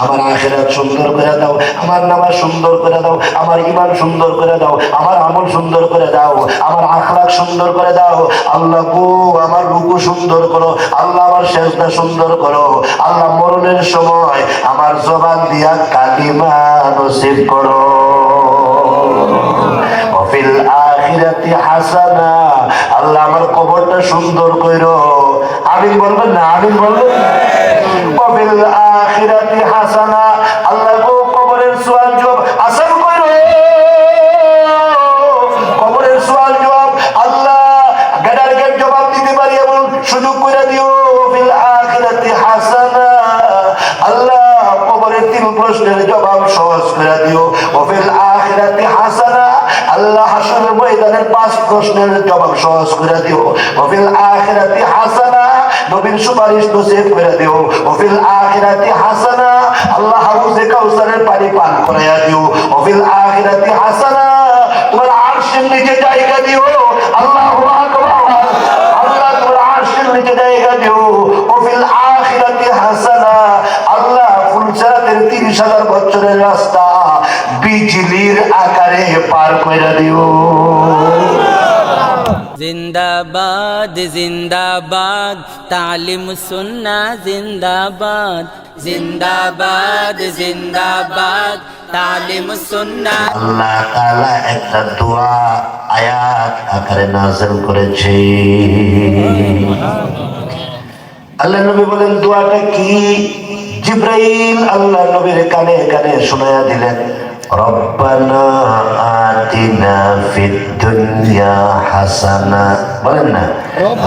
আমার আখিরাত সুন্দর করে দাও, আমার নামাজ সুন্দর করে দাও, আমার ইমান সুন্দর করে দাও, আমার আমল সুন্দর করে দাও, আমার আখলাক সুন্দর করে দাও। আল্লাহ গো, আমার রুকু সুন্দর করো, আল্লাহ আমার শেষদা সুন্দর করো। আল্লাহ মরণের সময় আমার জবান দিয়া কালিমা নসিব করো। আল্লাহ আমার কবরটা সুন্দর কইরো। আমিন বলবেন না আমিন বলবেন? অফিল আখিরাতি হাসানা, আল্লাহ কবরের কইরো কবরের জবাব আল্লাহ জবাব দিতে পারি সুযোগ দিও। ফিল আখিরাতি হাসানা, আল্লাহ, কবরের তিন প্রশ্নের জবাব সহজ করে দিও। ও ফিল আখিরাতি হাসানা, আল্লাহ ময়দানের পাঁচ প্রশ্নের জবাব সহজ করে দিও। ও ফিল আখিরাতি হাসানা নবীর সুপারিশ নসিব করে দিও। ও ফিল আখিরাতি হাসানা, আল্লাহ হাউজে কাউসারের পানি পান করাইয়া দিও। ও ফিল আখিরাতি হাসানা, তোমার আরশের নিচে জায়গা দিও। আল্লাহু আল্লাহ তোমার আরশের নিচে জায়গা দিও। ও ফিল আখিরাতি হাসানা, আল্লাহ ফুলসারাতের 30 হাজার বছরের রাস্তা, বিজলির আকারে পার কইরা দিও। জিন্দাবাদ জিন্দাবাদ, তালিম সুন্না জিন্দাবাদ জিন্দাবাদ জিন্দাবাদ, তালিম সুন্না। আল্লাহ তাআলা একটা দোয়া, আয়াত আকারে নাযিল করেছে। আল্লাহ নবী বলেন, দোয়াটা কি? জিব্রাইল আল্লাহ নবীর কানে কানে শোনায়া দিলেন। রব্বানা আতিনা ফিদ দুনিয়া হাসানা বলেন না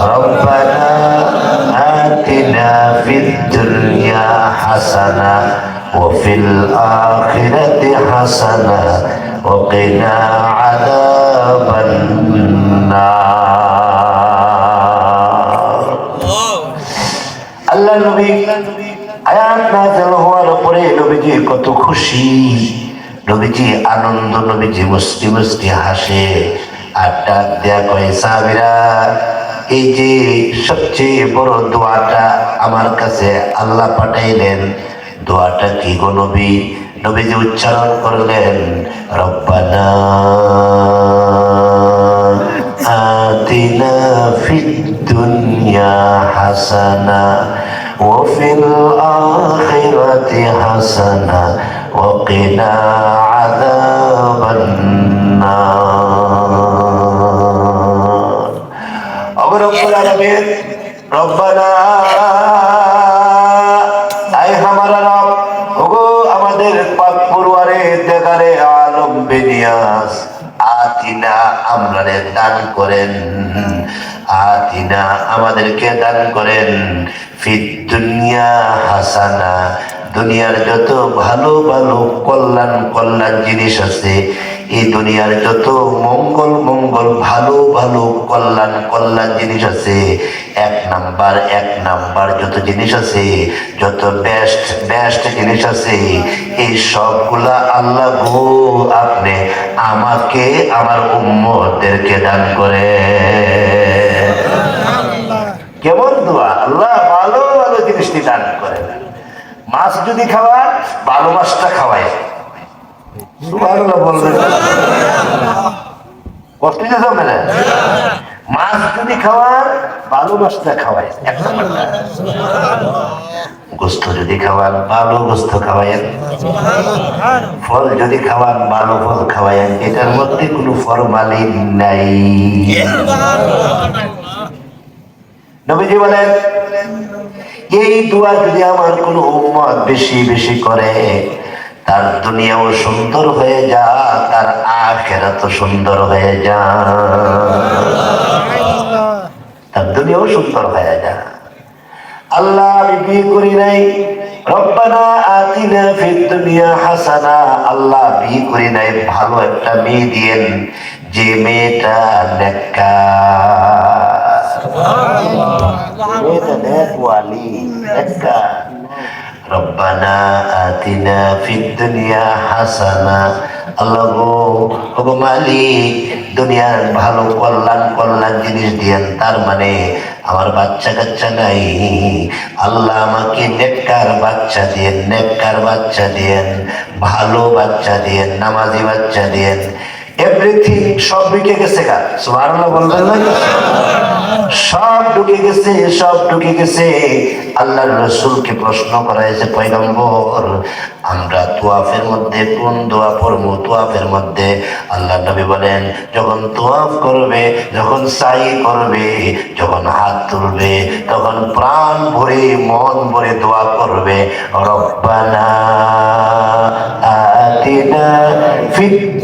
রব্বানা আতিনা ফিদ দুনিয়া হাসানা وفي الآخرة حسنة وقنا عذاب النار আল্লাহ নবী আয়াত নাযিল হওয়ার পরে নবীজি কত খুশি নবীজি, আনন্দ নবীজি মুসকি মুসকি হাসে, আর ডাক দেয়া কয়ে, সাহাবিরা, এই যে সবচেয়ে বড় দোয়াটা আমার কাছে আল্লাহ পাঠাইলেন, দোয়াটা কি গো নবী? যে উচ্চারণ করলেন, রব্বানা আতিনা ফিদ দুনিয়া হাসানা, ওয়া ফিল আখিরাতি হাসানা وقنا عذاب النار أبو رب العالمين ربنا আই হামারা রব ওগো আমাদের পাক পড়ুয়ারে দেখারে আলম বেনিয়াস আতিনা আমরারে দান করেন আতিনা আমাদেরকে দান করেন ফিদ দুনিয়া হাসানা দুনিয়ার যত ভালো ভালো কল্যাণ কল্যাণ জিনিস আছে এই দুনিয়ার যত মঙ্গল মঙ্গল ভালো ভালো কল্যাণ কল্যাণ জিনিস আছে এক নাম্বার এক নাম্বার যত জিনিস আছে যত বেস্ট বেস্ট জিনিস আছে এই সবগুলা আল্লাহ গো আপনি আমাকে আমার উম্মদেরকে দান করে কেমন দোয়া? আল্লাহ ভালো ভালো জিনিসটি দান করে মাছ যদি খাওয়ান ভালো মাছটা খাওয়ায়। বলবেন কষ্ট না মাছ যদি খাওয়ান ভালো মাছটা খাওয়ায়। এক গোস্ত যদি খাওয়ান ভালো গোস্ত খাওয়ায়েন ফল যদি খাওয়ান ভালো ফল খাওয়ায়েন এটার মধ্যে কোনো ফরমালিন নাই। নবীজি বলেন এই দোয়া যদি আমার কোনো উম্মত বেশি বেশি করে, তার দুনিয়াও সুন্দর হয়ে যা, তার আখেরাত সুন্দর হয়ে যা। তার দুনিয়াও সুন্দর হয়ে যা। আল্লাহ আমি বিয়ে করি নাই। রব্বানা আতিনা দুনিয়া হাসানা। আল্লাহ বিয়ে করি নাই। ভালো একটা মেয়ে দিয়েন। যে মেয়েটা নেককার। মেয়েটা নেকওয়ালি নেককার ربنا آتنا في الدنيا حسنة আল্লাহ গো ওগো মালিক দুনিয়ার ভালো কল্যাণ কল্যাণ জিনিস দিয়েন তার মানে আমার বাচ্চা কাচ্চা নাই আল্লাহ আমাকে নেককার বাচ্চা দিয়েন নেককার বাচ্চা দিয়েন ভালো বাচ্চা দিয়েন নামাজি বাচ্চা দিয়েন এভরিথিং সব ঢুকে গেছে বলবেন না? সব ঢুকে গেছে, সব ঢুকে গেছে। রসুলকে প্রশ্ন করা হয়েছে পয়গম্বর, আমরা মধ্যে, কোন দোয়া পড়ব? মধ্যে আল্লাহ নবী বলেন, যখন তোয়াফ করবে, যখন সাই করবে, যখন হাত তুলবে, তখন প্রাণ ভরে, মন ভরে দোয়া করবে। রব্বানা আতিনা ফিদ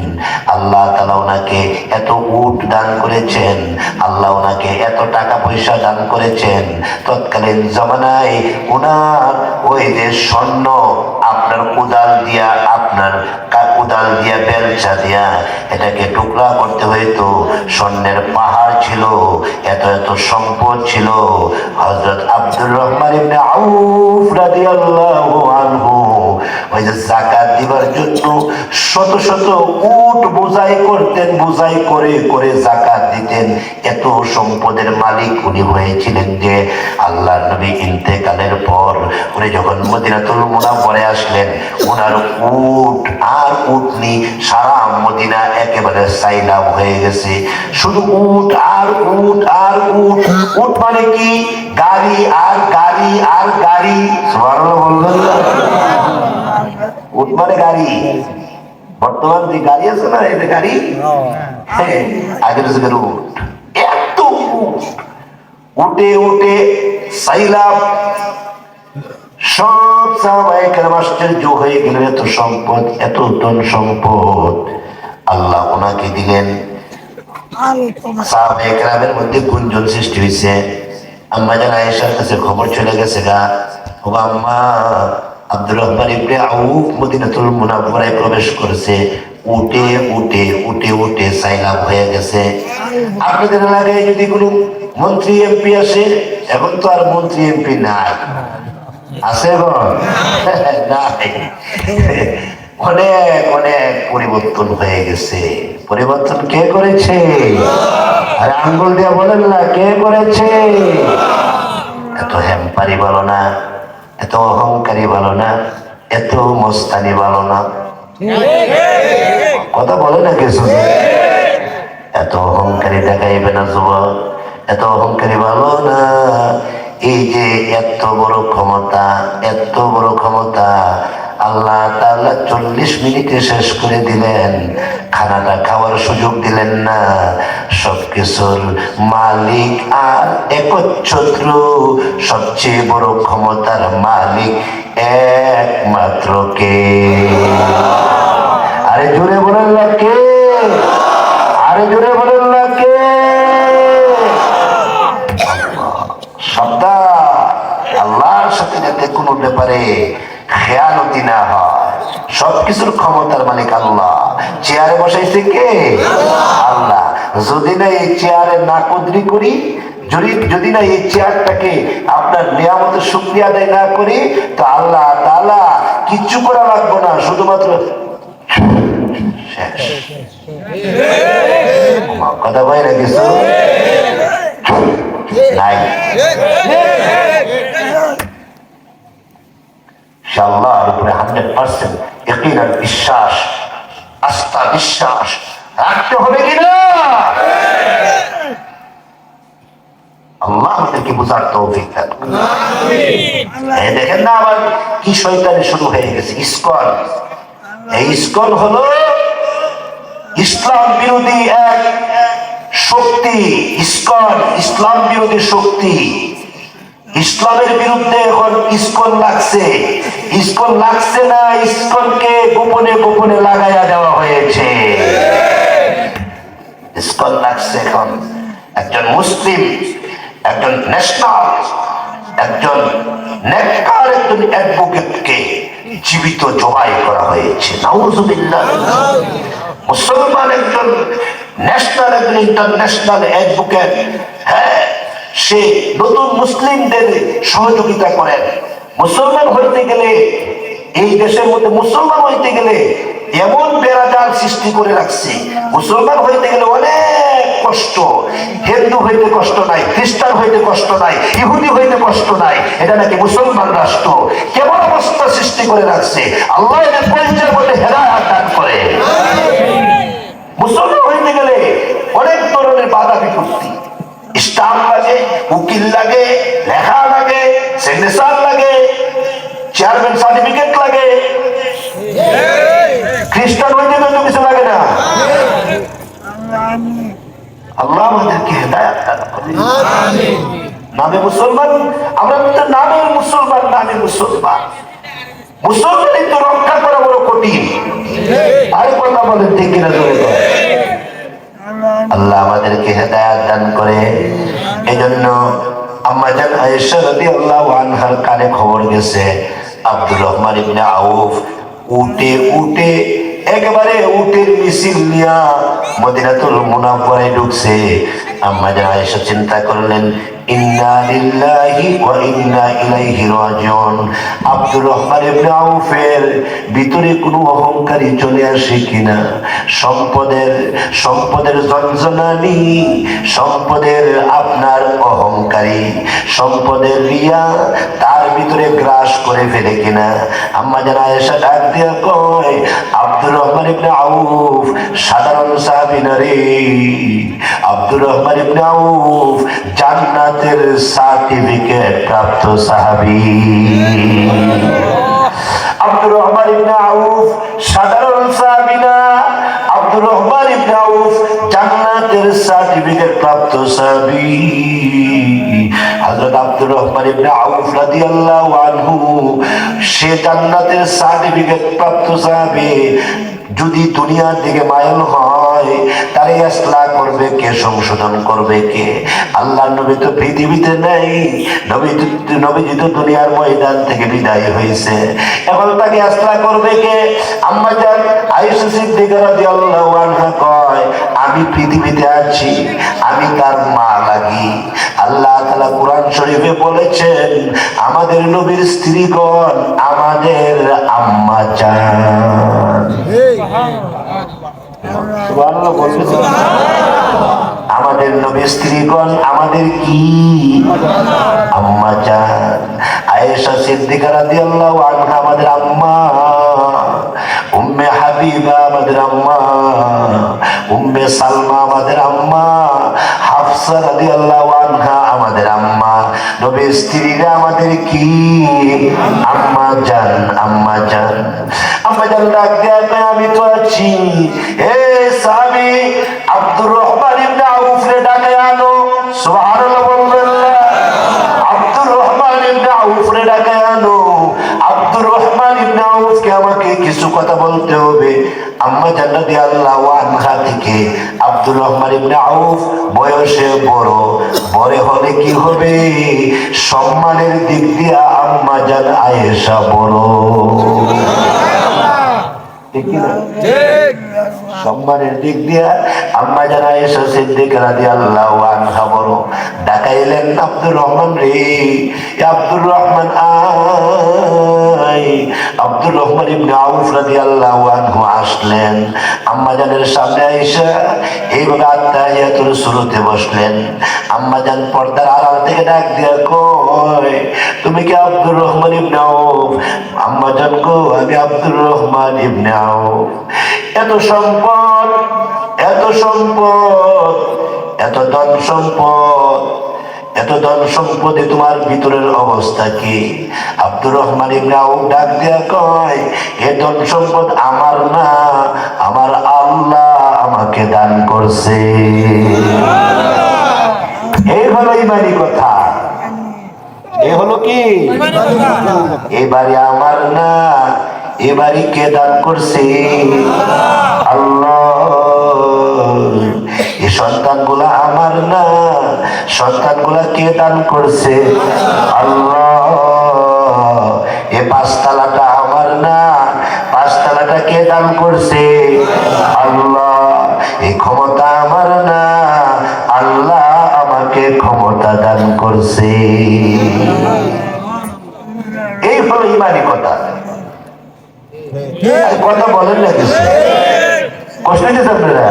ওনাকে এত উট দান করেছেন। আল্লাহ ওনাকে এত টাকা পয়সা দান করেছেন। তৎকালীন জমানায় ওনার ওই যে স্বর্ণ, আপনার কোদাল দিয়া, আপনার কোদাল দিয়া বেলচা দিয়া এটাকে টুকরা করতে হইতো। স্বর্ণের পাহাড় ছিল, এত এত সম্পদ ছিল। হযরত আব্দুর রহমান ইবনে আউফ রাদিয়াল্লাহু আনহু ওই যে যাকাত দিবার জন্য শত শত উট বোঝাই করতেন, বোঝাই করে করে যাকাত দিতেন। এত সম্পদের মালিক উনি হয়েছিলেন যে আল্লাহ নবী ইন্তেকালের পর উনি যখন মদিনাতুল মুনাওয়ারে আসলেন ওনার উট আর উটনি সারা মদিনা একেবারে সাইলাম হয়ে গেছে। শুধু উট আর উট আর উট। উট মানে কি? গাড়ি আর গাড়ি আর গাড়ি। বললেন না? উট মানে গাড়ি। বর্তমান যে গাড়ি আছে না এটা গাড়ি হ্যাঁ। আগের যুগের এত উঠে উঠে সাইলাম। সব সাহাবায়ে কেরাম আশ্চর্য হয়ে গেলেন এত সম্পদ এত ধন সম্পদ। আল্লাহ ওনাকে দিলেন। সাহাবায়ে কেরামের মধ্যে গুঞ্জন সৃষ্টি হয়েছে আম্মা জান আয়েশার কাছে খবর চলে গেছে গা। ও আম্মা আব্দুর রহমান ইবনে আউফ মদিনাতুল মুনাওয়ারায় প্রবেশ করেছে। উঠে উঠে উঠে উঠে সাইলাম হয়ে গেছে। আপনাদের এলাকায় যদি কোনো মন্ত্রী এমপি আসে, এখন তো আর মন্ত্রী এমপি নাই। আছে নাই। অনেক অনেক পরিবর্তন হয়ে গেছে। পরিবর্তন কে করেছে? আরে আঙ্গুল দিয়ে বলেন না, কে করেছে? এত হ্যাম্পারি ভালো না। এত অহংকারী ভালো না, এত মস্তানি ভালো না। কথা বলে না কিছু এত অহংকারী দেখাইবে না যুবক, এত অহংকারী ভালো না। এই যে এত বড় ক্ষমতা, এত বড় ক্ষমতা আল্লাহ তাআলা চল্লিশ মিনিটে শেষ করে দিলেন। খানাটা খাওয়ার সুযোগ দিলেন না। সবকিছুর মালিক আর একচ্ছত্র সবচেয়ে বড় ক্ষমতার মালিক একমাত্র কে? আরে জোরে বলেন না কে? আরে জোরে বলেন না কে? সাবধান। আল্লাহর সাথে যাতে কোনো ব্যাপারে খেয়ালতি না হয়। সবকিছুর ক্ষমতার মালিক আল্লাহ। চেয়ারে বসাইছে কে? আল্লাহ। যদি না এই চেয়ারে না কদরি করি, যদি যদি না এই চেয়ারটাকে আপনার নিয়ামতের শুক্রিয়া আদায় না করি, তো আল্লাহ তাআলা কিচ্ছু করা লাগবো না, শুধুমাত্র কথা না কিছু নাই। আল্লাহর উপরে হান্ড্রেড পার্সেন্ট একই বিশ্বাস আস্থা বিশ্বাস রাখতে হবে কিনা আল্লাহ আমাদেরকে বোঝার তৌফিক দান এই দেখেন না আবার কি শয়তানি শুরু হয়ে গেছে ইসকন। এই ইসকন হলো ইসলাম বিরোধী এক শক্তি ইসকন ইসলাম বিরোধী শক্তি। ইসলামের বিরুদ্ধে এখন ইসকন লাগছে। ইসকন লাগছে না, ইসকনকে গোপনে গোপনে লাগাইয়া দেওয়া হয়েছে। ইসকন লাগছে এখন। একজন মুসলিম, একজন ন্যাশনাল, একজন নেককার, একজন অ্যাডভোকেটকে জীবিত জবাই করা হয়েছে। নাউজুবিল্লাহ। মুসলমান একজন ন্যাশনাল, একজন ইন্টারন্যাশনাল অ্যাডভোকেট। হ্যাঁ সে নতুন মুসলিমদের সহযোগিতা করেন মুসলমান হইতে গেলে, এই দেশের মধ্যে মুসলমান হইতে গেলে এমন বেড়াজাল সৃষ্টি করে রাখছে। মুসলমান হইতে গেলে অনেক কষ্ট। হিন্দু হইতে কষ্ট নাই, খ্রিস্টান হইতে কষ্ট নাই, ইহুদি হইতে কষ্ট নাই, এটা নাকি মুসলমান রাষ্ট্র। কেমন অবস্থা সৃষ্টি করে রাখছে? আল্লাহ পরিচয়ের মধ্যে হেদায়াত দান করে মুসলমান হইতে গেলে অনেক ধরনের বাধা বিপত্তি স্টাম্প লাগে উকিল লাগে লেখা লাগে সিগনেচার লাগে চেয়ারম্যান সার্টিফিকেট লাগে খ্রিস্টান হইতে তো কিছু লাগে না আল্লাহ আমাদেরকে হেদায়াত দান করে নামে মুসলমান, আমরা তো নামে মুসলমান নামে মুসলমান। মুসলমানই তো রক্ষা করা বড় কঠিন। আরে কথা বলেন, ঠিক কিনা জোরে। আল্লাহ আমাদেরকে হেদায়াত দান করে। এজন্য আম্মা জান আয়েশা রাদিয়াল্লাহু আনহার কানে খবর গেছে, আব্দুর রহমান ইবনে আউফ উটে উটে, একেবারে উটের মিছিল নিয়া মদিনাতুল মুনাফফায় ঢুকছে। আম্মা জান আয়েশা চিন্তা করলেন ইন্না ভিতরে কোনো অহংকারী চলে কিনা? সম্পদের সম্পদের সম্পদের আপনার অহংকারী। সম্পদের রিয়া তার ভিতরে গ্রাস করে ফেলে কিনা? আম্মা জানা এসে ডাক দিয়া আব্দুর জান্নাতের সার্টিফিকেট প্রাপ্ত সাহাবী। আব্দুর রহমান ইবনে আউফ, সাধারণ সাহাবী না। আব্দুর রহমান ইবনে আউফ, জান্নাতের সার্টিফিকেট প্রাপ্ত সাহাবী। হযরত আব্দুর রহমান ইবনে আউফ রাদিয়াল্লাহু আনহু, সে জান্নাতের সার্টিফিকেট প্রাপ্ত সাহাবী। যদি দুনিয়ার দিকে মায়ল হয় তারে আসলা করবে কে, সংশোধন করবে কে? আল্লাহ নবী তো পৃথিবীতে নেই, নবী নবীজি তো দুনিয়ার ময়দান থেকে বিদায় হয়েছে। এখন তাকে আসলা করবে কে? আম্মা আয়েশা সিদ্দিকা রাদিয়াল্লাহু আনহা আমি পৃথিবীতে আছি আমি তার মা লাগি। আল্লাহ তাআলা কোরআন শরীফে বলেছেন আমাদের নবীর স্ত্রীগণ আমাদের আম্মা জান। সুবহানাল্লাহ বলবেন আমাদের নবী স্ত্রীগণ আমাদের কি? আম্মা জান। আয়েশা সিদ্দিকা রাদিয়াল্লাহু আনহা আমাদের আম্মা। উম্মে হাবিবা আমাদের আম্মা। উম্মে সালমা আমাদের আম্মা, হাফসা রাদিয়াল্লাহু আনহা আমাদের আম্মা, নবীর স্ত্রীরা আমাদের কি? আম্মা জান আম্মা জান। আম্মা জান ডাক আমি তো আছি। হে সাহাবী, আব্দুর রহমান ইবনে আউফ রে ডাকে আনো। সুবহানাল্লাহ বলবেন? আব্দুর রহমান ইবনে আউফ রে ডাকে আনো। আব্দুর রহমান ইবনে আউফকে আমাকে কিছু কথা বলতে হবে। আম্মা জান্নাতি আল্লাহ আনহা থেকে আব্দুর রহমান ইবনে আউফ বয়সে বড়। বড় হলে কি হবে? সম্মানের দিক দিয়ে আম্মা জান আয়েশা বড়। ঠিক না? সম্মানের দিক দিয়া আম্মা জানা এসে সিদ্দিক রাদি আল্লাহ আনহা ডাকাইলেন আব্দুর রহমান রে। আব্দুর রহমান আব্দুর রহমান ইবনে আউফ রাদি আল্লাহ আনহু আসলেন। আম্মা জানের সামনে আইসা এইভাবে আত্মাহিয়াতুর শুরুতে বসলেন। আম্মা জান পর্দার আড়াল থেকে ডাক দিয়া কয় তুমি কি আব্দুর রহমান ইবনে আউফ? আম্মা জান গো আমি আব্দুর রহমান ইবনে আউফ। এত সম্পদ এত সম্পদ এত ধন সম্পদ এত ধন সম্পদে তোমার ভিতরের অবস্থা কি? আব্দুর রহমান ইবনে আউফ ডাক দিয়া কয় এ ধন সম্পদ আমার না আমার আল্লাহ আমাকে দান করছে। এই হলো ইমানি কথা। এ হলো কি? এবারে আমার না এবারে কে দান করছে? আল্লাহ। এই সন্তানগুলা আমার না কে দান করছে? আল্লাহ। এ পাঁচতলাটা আমার না, পাঁচতলাটা কে দান করছে? দান করছে। এই হলো ইমানি কথা। কথা বলেন না কিছু। কষ্ট হইতেছে আপনারা?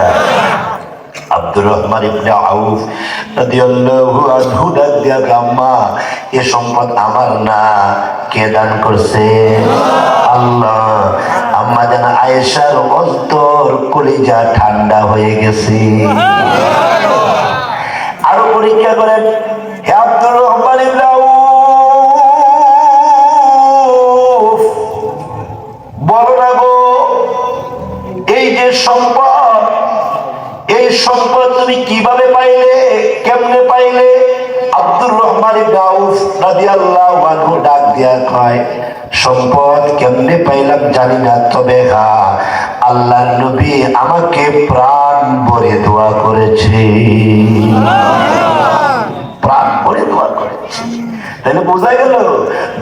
আব্দুর রহমান ইবনে আউফ রাদিয়াল্লাহু আনহু এ সম্পদ আমার না। কে দান করছে? আল্লাহ, আম্মা যেন আয়েশার অন্তর কলিজা ঠান্ডা হয়ে গেছে। আরও পরীক্ষা করেন। সম্পদ। এই সম্পদ তুমি কীভাবে পাইলে, কেমনে পাইলে? আব্দুর ডাক সম্পদ কেমনে পাইলাম জানি না, তবে আল্লাহর নবী আমাকে প্রাণ ভরে দোয়া করেছে। প্রাণ ভরে দোয়া করেছে। তাহলে বোঝা গেল,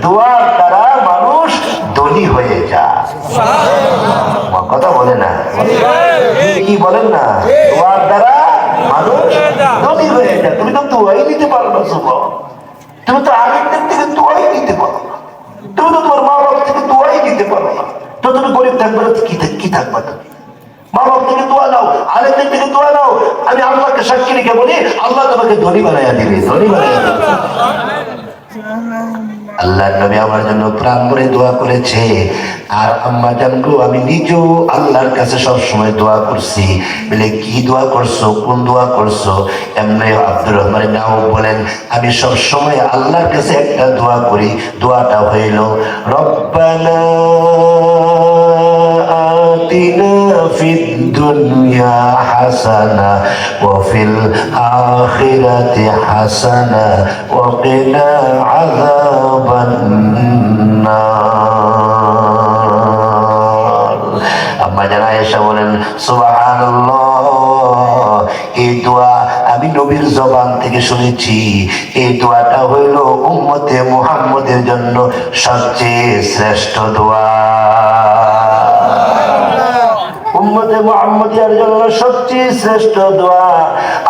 দোয়ার দ্বারা মানুষ ধনী হয়ে যায়। কথা বলে না। কি বলেন না? দোয়ার দ্বারা মানুষ হয়ে যায়। তুমি তো নিতে পারো না, শুভ। তুমি তো থেকে দোয়াই নিতে পারো না। তুমি তো তোমার মা বাবা থেকে নিতে পারো না। তো তুমি গরিব থাকবে কি কি থাকবা তুমি? আমি আল্লাহকে সাক্ষী রেখে বলি, আল্লাহ তোমাকে ধনী বানাইয়া দিবে, ধনী বানাইয়া দিবে। আল্লাহ নবী আমার জন্য প্রাণ ভরে দোয়া করেছে। আর আম্মা জানগো, আমি নিজেও আল্লাহর কাছে সবসময় দোয়া করছি। বলে, কি দোয়া করছ? কোন দোয়া করছ? এমনি আব্দুর রহমান নাও বলেন, আমি সবসময় আল্লাহর কাছে একটা দোয়া করি। দোয়াটা হইল, রব্বানা الدنيا حسنة وفي الآخرة حسنة وقنا عذاب النار আম্মা জানা এসে বলেন সুবহানাল্লাহ এই দোয়া আমি নবীর জবান থেকে শুনেছি এই দোয়াটা হইল উম্মতে মুহাম্মদের জন্য সবচেয়ে শ্রেষ্ঠ দোয়া উম্মতে মুহাম্মদিয়ার জন্য সবচেয়ে শ্রেষ্ঠ দোয়া।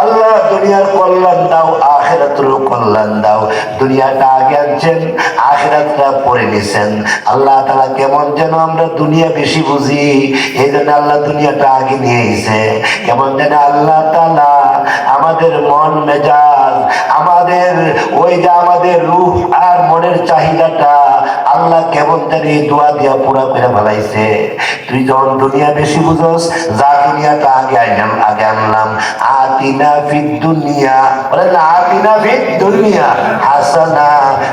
আল্লাহ দুনিয়ার কল্যাণ দাও আখেরাতের কল্যাণ দাও। দুনিয়াটা আগে আনছেন, আখেরাতটা পরে নিছেন। আল্লাহ তালা কেমন যেন আমরা দুনিয়া বেশি বুঝি, এই জন্য আল্লাহ দুনিয়াটা আগে নিয়ে এসে, কেমন যেন আল্লাহ তালা আমাদের মন, মেজাজ আমাদের, ওই যে আমাদের রূপ আর মনের চাহিদাটা আল্লাহ কেমন জানি দোয়া দিয়া পুরা করে ফেলাইছে। তুই যখন দুনিয়া বেশি বুঝোস, যা দুনিয়াটা আগে আইলাম আগে আনলাম। আতিনা ফিদ দুনিয়া। বলে না, আতিনা ফিদ দুনিয়া। হাসানা,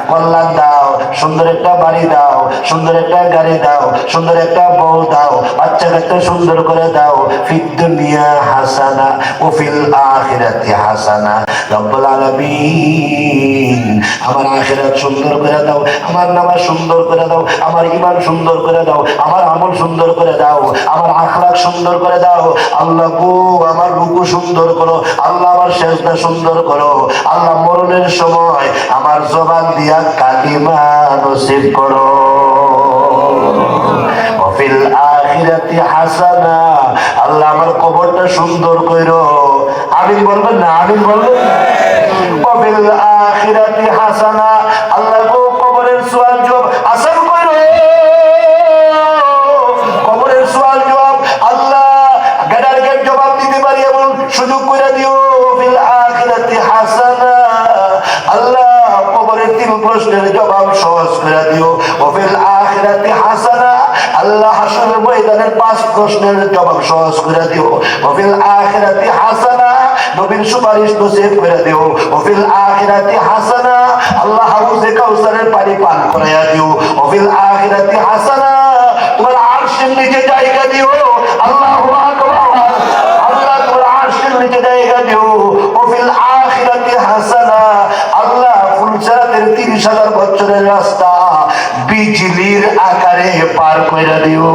কল্যাণ সুন্দর একটা বাড়ি দাও, সুন্দর একটা গাড়ি দাও, সুন্দর একটা বউ দাও বাচ্চা কাচ্চা সুন্দর করে দাও। ফিদ দুনিয়া হাসানা, ও ফিল আখিরাতি হাসানা। রব্বুল আলামিন, আমার আখিরাত সুন্দর করে দাও, আমার নামাজ সুন্দর করে দাও, আমার ইমান সুন্দর করে দাও, আমার আমল সুন্দর করে দাও, আমার আখলাক সুন্দর করে দাও। আল্লাহ গো, আমার রুকু সুন্দর করো, আল্লাহ আমার শেষদা সুন্দর করো। আল্লাহ মরণের সময় আমার জবান দিয়া কালিমা নসিব করো। হাসানা, আল্লাহ আমার কবরটা সুন্দর কইরো। আমিন বলবেন না? আমিন বলবেন? অফিল আখিরাতি হাসানা, আল্লাহ প্রশ্নের জবাব সহজ করে দিও। ও ফিল আখিরাতি হাসানা, আল্লাহ হাসরের ময়দানের পাঁচ প্রশ্নের জবাব সহজ করে দিও। ও ফিল আখিরাতি হাসানা, নবীর সুপারিশ নসিব করে দিও। ও ফিল আখিরাতি হাসানা, আল্লাহ হাউজে কাউসারের পানি পান করাইয়া দিও। ও ফিল আখিরাতি হাসানা, তোমার আরশের নিচে জায়গা দিও। আল্লাহু আকবার, আল্লাহ তোমার আরশের নিচে জায়গা দিও ও ফিল আখিরাতি হাসানা আল্লাহ ফুলসারাতের তিরিশ হাজার বছরের রাস্তা বিজলির আকারে পার করে দিও।